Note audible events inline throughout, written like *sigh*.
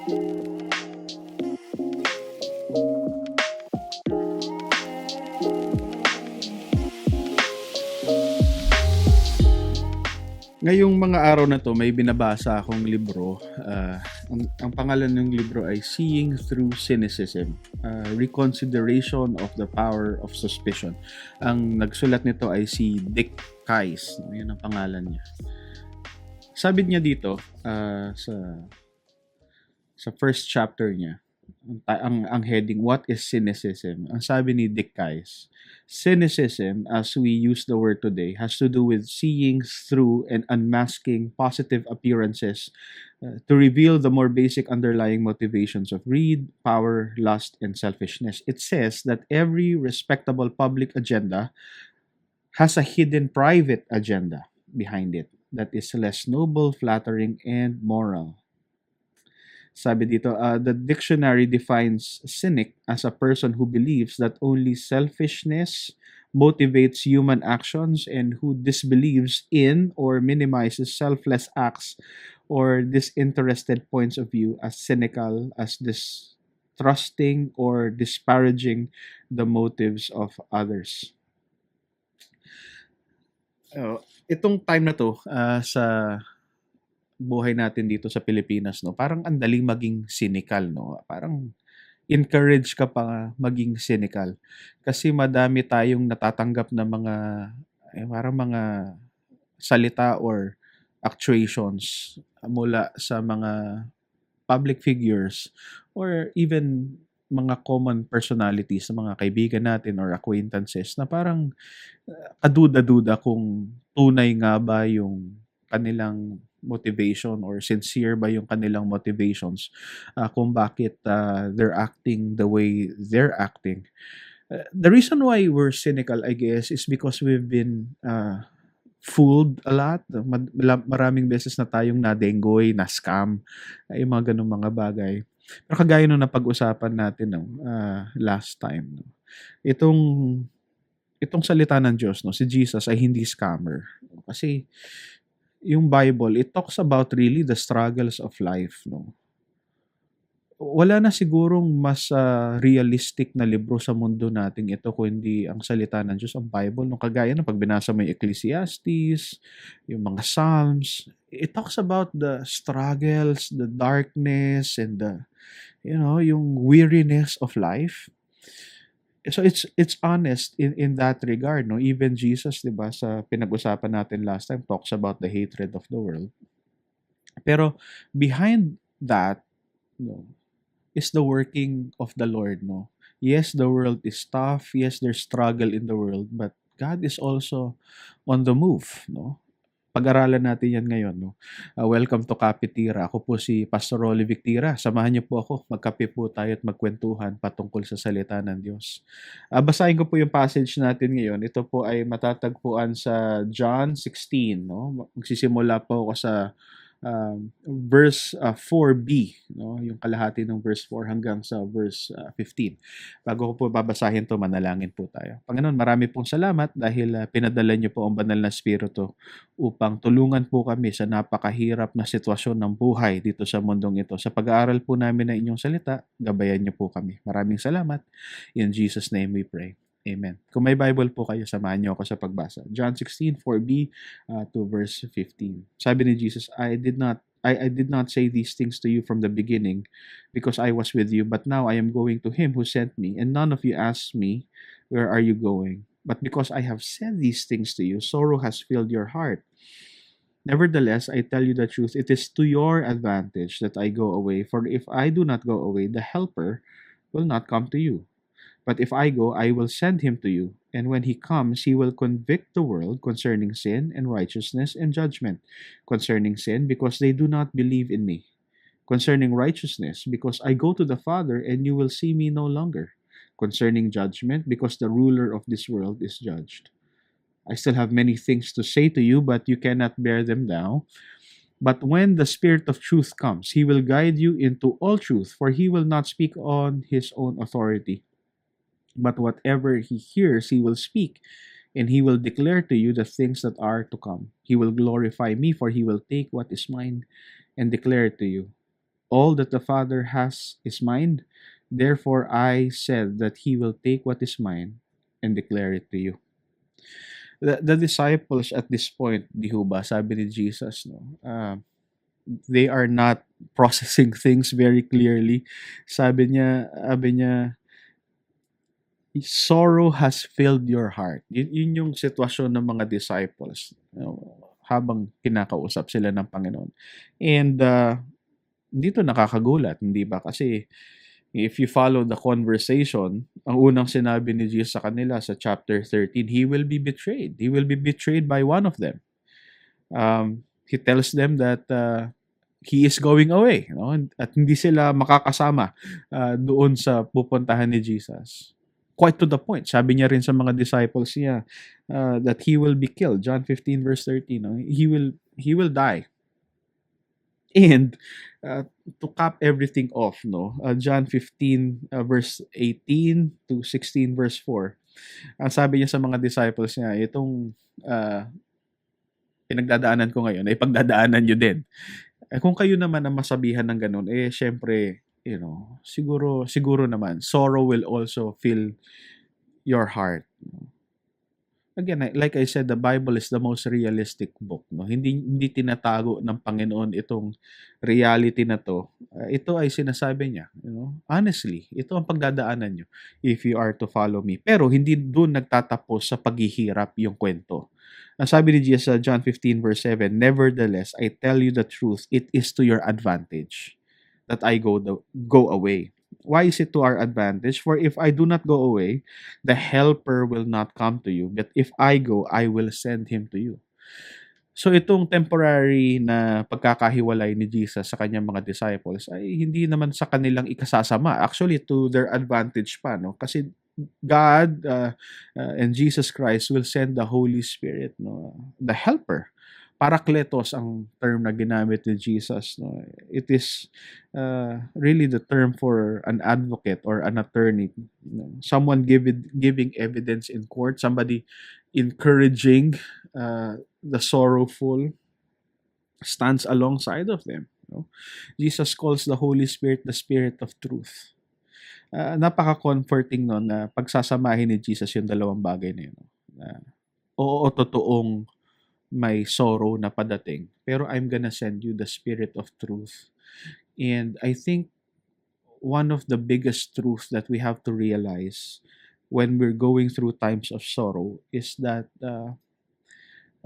Ngayong mga araw na to, may binabasa akong libro. Ah, ang, ang pangalan ng libro ay Seeing Through Cynicism, Ah, Reconsideration of the Power of Suspicion. Ang nagsulat nito ay si Dick Kais. Yun ang pangalan niya. Sabi niya dito ah, sa sa first chapter niya, ang, ang heading, What is Cynicism? Ang sabi ni Dick Kais, Cynicism, as we use the word today, has to do with seeing through and unmasking positive appearances uh, to reveal the more basic underlying motivations of greed, power, lust, and selfishness. It says that every respectable public agenda has a hidden private agenda behind it that is less noble, flattering, and moral. Sabi dito, uh, the dictionary defines cynic as a person who believes that only selfishness motivates human actions and who disbelieves in or minimizes selfless acts or disinterested points of view as cynical, as distrusting or disparaging the motives of others. Oh, itong time na to ah, sa buhay natin dito sa Pilipinas no? Parang ang daling maging cynical no? Parang encourage ka pa maging cynical kasi madami tayong natatanggap na mga eh, parang mga salita or actuations mula sa mga public figures or even mga common personalities sa mga kaibigan natin or acquaintances na parang uh, kaduda-duda kung tunay nga ba yung kanilang motivation or sincere ba yung kanilang motivations uh, kung bakit uh, they're acting the way they're acting. Uh, the reason why we're cynical, I guess, is because we've been uh, fooled a lot. Maraming beses na tayong nadenggoy, na scam, yung mga ganung mga bagay. Pero kagaya nung napag-usapan natin no, uh, last time, no, itong itong salita ng Diyos, no, si Jesus ay hindi scammer. Kasi yung Bible, it talks about really the struggles of life, no. Wala na sigurong mas ah, realistic na libro sa mundo nating ito kundi ang salita ng Diyos, ang Bible. No, kagaya ng pag binasa mo yung Ecclesiastes, yung mga Psalms, it talks about the struggles, the darkness, and the, you know, yung weariness of life. So it's it's honest in in that regard, no. Even Jesus, 'di ba, sa pinag-usapan natin last time talks about the hatred of the world. Pero behind that, no, is the working of the Lord, no. Yes, the world is tough. Yes, there's struggle in the world, but God is also on the move, no. Pag-aralan natin yan ngayon. No? Uh, welcome to Kapitira. Ako po si Pastor Rolly Victira. Samahan niyo po ako. Magkape po tayo at magkwentuhan patungkol sa salita ng Diyos. Uh, basahin ko po yung passage natin ngayon. Ito po ay matatagpuan sa John 16. No? Magsisimula po ako sa um, verse uh, 4b, no? yung kalahati ng verse 4 hanggang sa verse uh, 15. Bago ko po babasahin to, manalangin po tayo. Panginoon, marami pong salamat dahil uh, pinadala niyo po ang banal na spirito upang tulungan po kami sa napakahirap na sitwasyon ng buhay dito sa mundong ito. Sa pag-aaral po namin ng inyong salita, gabayan niyo po kami. Maraming salamat. In Jesus' name we pray. Amen. Kung may Bible po kayo, samahan niyo ako sa pagbasa. John 16, 4b uh, to verse 15. Sabi ni Jesus, I did not I, I did not say these things to you from the beginning because I was with you, but now I am going to him who sent me, and none of you asked me, Where are you going? But because I have said these things to you, sorrow has filled your heart. Nevertheless, I tell you the truth, it is to your advantage that I go away, for if I do not go away, the Helper will not come to you. But if I go, I will send him to you. And when he comes, he will convict the world concerning sin and righteousness and judgment. Concerning sin, because they do not believe in me. Concerning righteousness, because I go to the Father and you will see me no longer. Concerning judgment, because the ruler of this world is judged. I still have many things to say to you, but you cannot bear them now. But when the Spirit of truth comes, he will guide you into all truth, for he will not speak on his own authority but whatever he hears, he will speak, and he will declare to you the things that are to come. He will glorify me, for he will take what is mine and declare it to you. All that the Father has is mine. Therefore I said that he will take what is mine and declare it to you. The, the disciples at this point, di sabi ni Jesus, no, uh, they are not *laughs* processing things very clearly. Sabi niya, sabi niya, sorrow has filled your heart. Yun, yun yung sitwasyon ng mga disciples you know, habang kinakausap sila ng Panginoon. And uh, dito nakakagulat, hindi ba? Kasi if you follow the conversation, ang unang sinabi ni Jesus sa kanila sa chapter 13, He will be betrayed. He will be betrayed by one of them. Um, he tells them that uh, he is going away. No? At hindi sila makakasama uh, doon sa pupuntahan ni Jesus quite to the point. Sabi niya rin sa mga disciples niya uh, that he will be killed. John 15 verse 13. No? He will he will die. And uh, to cap everything off, no, uh, John 15 uh, verse 18 to 16 verse 4. Ang sabi niya sa mga disciples niya, itong uh, pinagdadaanan ko ngayon ay pagdadaanan niyo din. Eh, kung kayo naman ang masabihan ng ganun, eh syempre you know, siguro siguro naman sorrow will also fill your heart. Again, like I said, the Bible is the most realistic book. No? Hindi, hindi tinatago ng Panginoon itong reality na to. Uh, ito ay sinasabi niya. You know? Honestly, ito ang pagdadaanan nyo if you are to follow me. Pero hindi doon nagtatapos sa paghihirap yung kwento. Ang sabi ni Jesus sa John 15 verse 7, Nevertheless, I tell you the truth, it is to your advantage that I go the, go away. Why is it to our advantage? For if I do not go away, the helper will not come to you. But if I go, I will send him to you. So itong temporary na pagkakahiwalay ni Jesus sa kanyang mga disciples ay hindi naman sa kanilang ikasasama. Actually, to their advantage pa. No? Kasi God uh, uh, and Jesus Christ will send the Holy Spirit, no? the helper, parakletos ang term na ginamit ni Jesus. No? It is uh, really the term for an advocate or an attorney. You know, someone give giving evidence in court, somebody encouraging uh, the sorrowful, stands alongside of them. You know? Jesus calls the Holy Spirit the Spirit of Truth. Uh, napaka-comforting no na pagsasamahin ni Jesus yung dalawang bagay na yun. No? Uh, oo, totoong may sorrow na padating. Pero I'm gonna send you the spirit of truth. And I think one of the biggest truths that we have to realize when we're going through times of sorrow is that uh,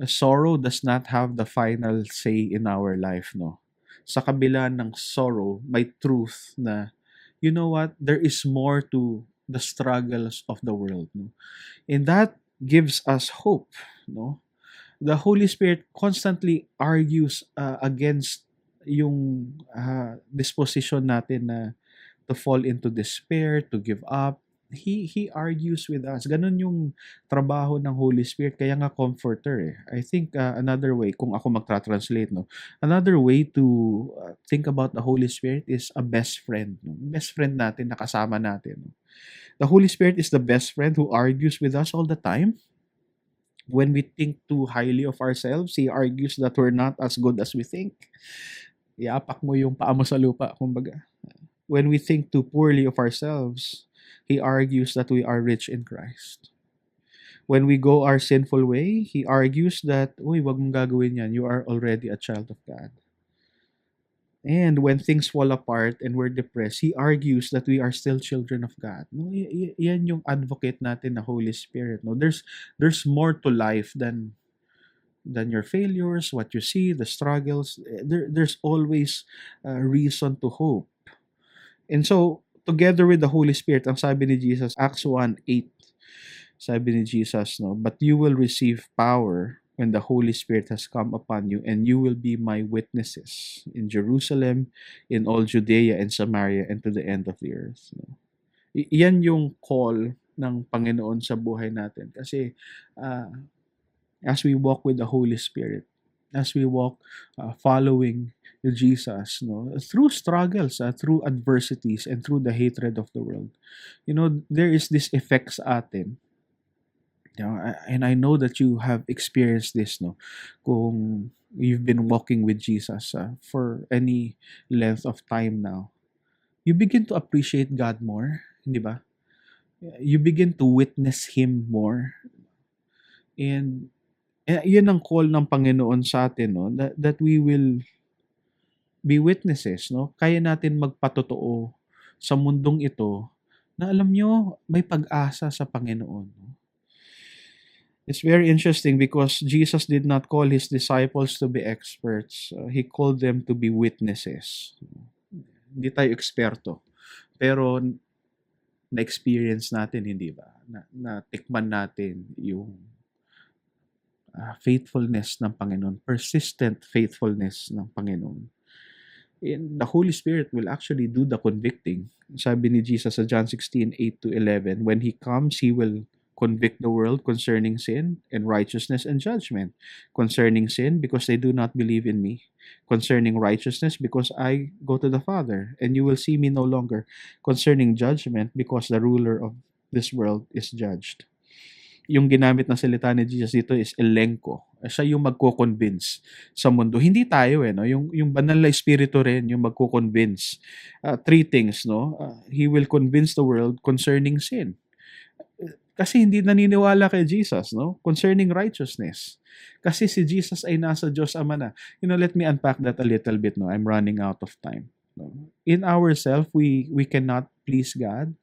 sorrow does not have the final say in our life, no? Sa kabila ng sorrow, may truth na, you know what, there is more to the struggles of the world, no? And that gives us hope, no? The Holy Spirit constantly argues uh, against yung uh, disposition natin na to fall into despair, to give up. He he argues with us. Ganun yung trabaho ng Holy Spirit kaya nga comforter eh. I think uh, another way kung ako magtra-translate no. Another way to uh, think about the Holy Spirit is a best friend. No? Best friend natin nakasama natin. No? The Holy Spirit is the best friend who argues with us all the time when we think too highly of ourselves, he argues that we're not as good as we think. Iapak mo yung paa mo sa lupa, kumbaga. When we think too poorly of ourselves, he argues that we are rich in Christ. When we go our sinful way, he argues that, uy, wag mong gagawin yan. You are already a child of God. And when things fall apart and we're depressed, he argues that we are still children of God. No, y- y- yan yung advocate natin na Holy Spirit. No, there's there's more to life than than your failures, what you see, the struggles. There, there's always a reason to hope. And so, together with the Holy Spirit, ang sabi ni Jesus, Acts 1:8, sabi ni Jesus, no, but you will receive power when the Holy Spirit has come upon you, and you will be my witnesses in Jerusalem, in all Judea and Samaria, and to the end of the earth. No? I- yan yung call ng Panginoon sa buhay natin. Kasi uh, as we walk with the Holy Spirit, as we walk uh, following Jesus, no, through struggles, uh, through adversities, and through the hatred of the world, you know, there is this effect sa atin You know, and I know that you have experienced this, no? Kung you've been walking with Jesus uh, for any length of time now, you begin to appreciate God more, hindi ba? You begin to witness Him more. And eh, yun ang call ng Panginoon sa atin, no? That, that we will be witnesses, no? Kaya natin magpatotoo sa mundong ito na alam nyo, may pag-asa sa Panginoon. no? It's very interesting because Jesus did not call his disciples to be experts. Uh, he called them to be witnesses. Hindi tayo eksperto. Pero na-experience natin, hindi ba? Na, na tikman natin yung ah, faithfulness ng Panginoon, persistent faithfulness ng Panginoon. And the Holy Spirit will actually do the convicting. Sabi ni Jesus sa John 16, 8 to 11, when He comes, He will convict the world concerning sin and righteousness and judgment. Concerning sin, because they do not believe in me. Concerning righteousness, because I go to the Father, and you will see me no longer. Concerning judgment, because the ruler of this world is judged. Yung ginamit na salita ni Jesus dito is elenko. Siya yung magko-convince sa mundo. Hindi tayo eh, no? Yung, yung banal na espiritu rin yung magko-convince. Uh, three things, no? Uh, he will convince the world concerning sin. Kasi hindi naniniwala kay Jesus, no? Concerning righteousness. Kasi si Jesus ay nasa Diyos Ama na. You know, let me unpack that a little bit, no? I'm running out of time. No? In ourselves, we, we cannot please God.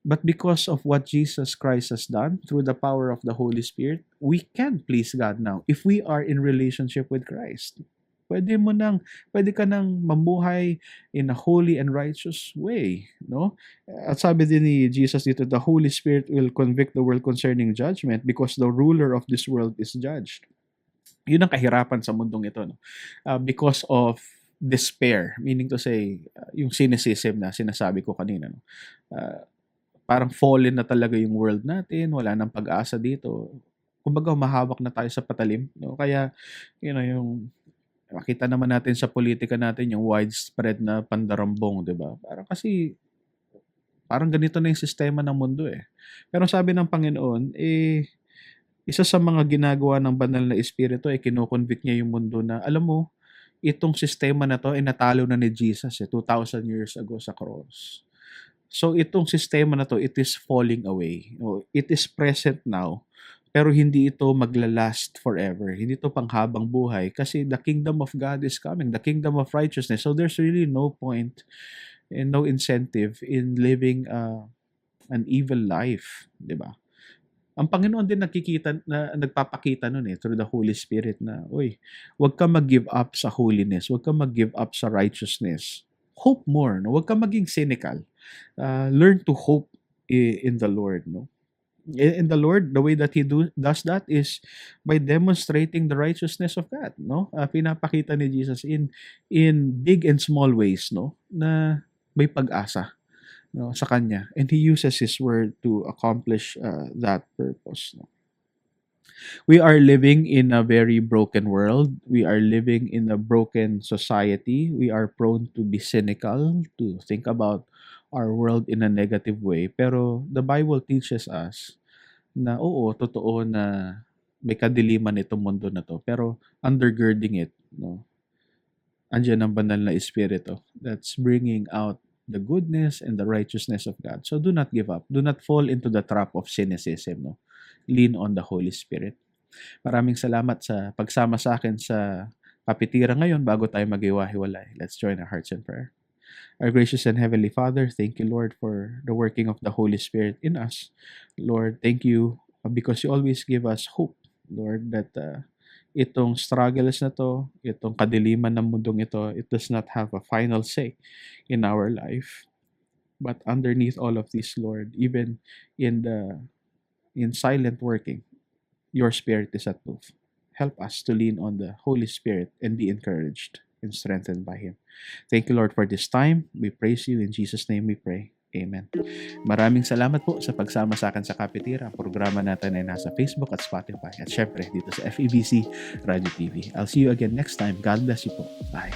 But because of what Jesus Christ has done through the power of the Holy Spirit, we can please God now if we are in relationship with Christ. Pwede mo nang, pwede ka nang mamuhay in a holy and righteous way, no? At sabi din ni Jesus dito, the Holy Spirit will convict the world concerning judgment because the ruler of this world is judged. Yun ang kahirapan sa mundong ito, no? Uh, because of despair, meaning to say, uh, yung cynicism na sinasabi ko kanina, no? Uh, parang fallen na talaga yung world natin, wala nang pag-asa dito. Kumbaga, mahawak na tayo sa patalim, no? Kaya, you know, yung makita naman natin sa politika natin yung widespread na pandarambong, 'di ba? Parang kasi parang ganito na yung sistema ng mundo eh. Pero sabi ng Panginoon, eh isa sa mga ginagawa ng banal na espiritu ay kinoconvict niya yung mundo na alam mo, itong sistema na to ay natalo na ni Jesus eh, 2,000 years ago sa cross. So itong sistema na to, it is falling away. It is present now pero hindi ito maglalast forever. Hindi ito panghabang buhay kasi the kingdom of God is coming, the kingdom of righteousness. So there's really no point and no incentive in living uh, an evil life, 'di ba? Ang Panginoon din nakikita na nagpapakita noon eh through the Holy Spirit na, uy, huwag ka mag-give up sa holiness, huwag ka mag-give up sa righteousness. Hope more, no? Huwag ka maging cynical. Uh, learn to hope i- in the Lord, no? In the Lord, the way that He do, does that is by demonstrating the righteousness of God, no? Uh, pinapakita ni Jesus in in big and small ways, no? Na may pag-asa no, sa Kanya. And He uses His word to accomplish uh, that purpose, no? We are living in a very broken world. We are living in a broken society. We are prone to be cynical, to think about our world in a negative way. Pero the Bible teaches us na oo, totoo na may kadiliman itong mundo na to. Pero undergirding it, no, andyan ang banal na espiritu that's bringing out the goodness and the righteousness of God. So do not give up. Do not fall into the trap of cynicism. No? Lean on the Holy Spirit. Maraming salamat sa pagsama sa akin sa kapitira ngayon bago tayo mag-iwahiwalay. Let's join our hearts in prayer. Our gracious and heavenly Father, thank you, Lord, for the working of the Holy Spirit in us. Lord, thank you uh, because you always give us hope, Lord, that uh, itong struggles na to, itong kadiliman ng mundong ito, it does not have a final say in our life. But underneath all of this, Lord, even in the in silent working, your spirit is at move. Help us to lean on the Holy Spirit and be encouraged and strengthened by Him. Thank you, Lord, for this time. We praise you. In Jesus' name we pray. Amen. Maraming salamat po sa pagsama sa akin sa Kapitira. Ang programa natin ay nasa Facebook at Spotify. At syempre, dito sa FEBC Radio TV. I'll see you again next time. God bless you po. Bye.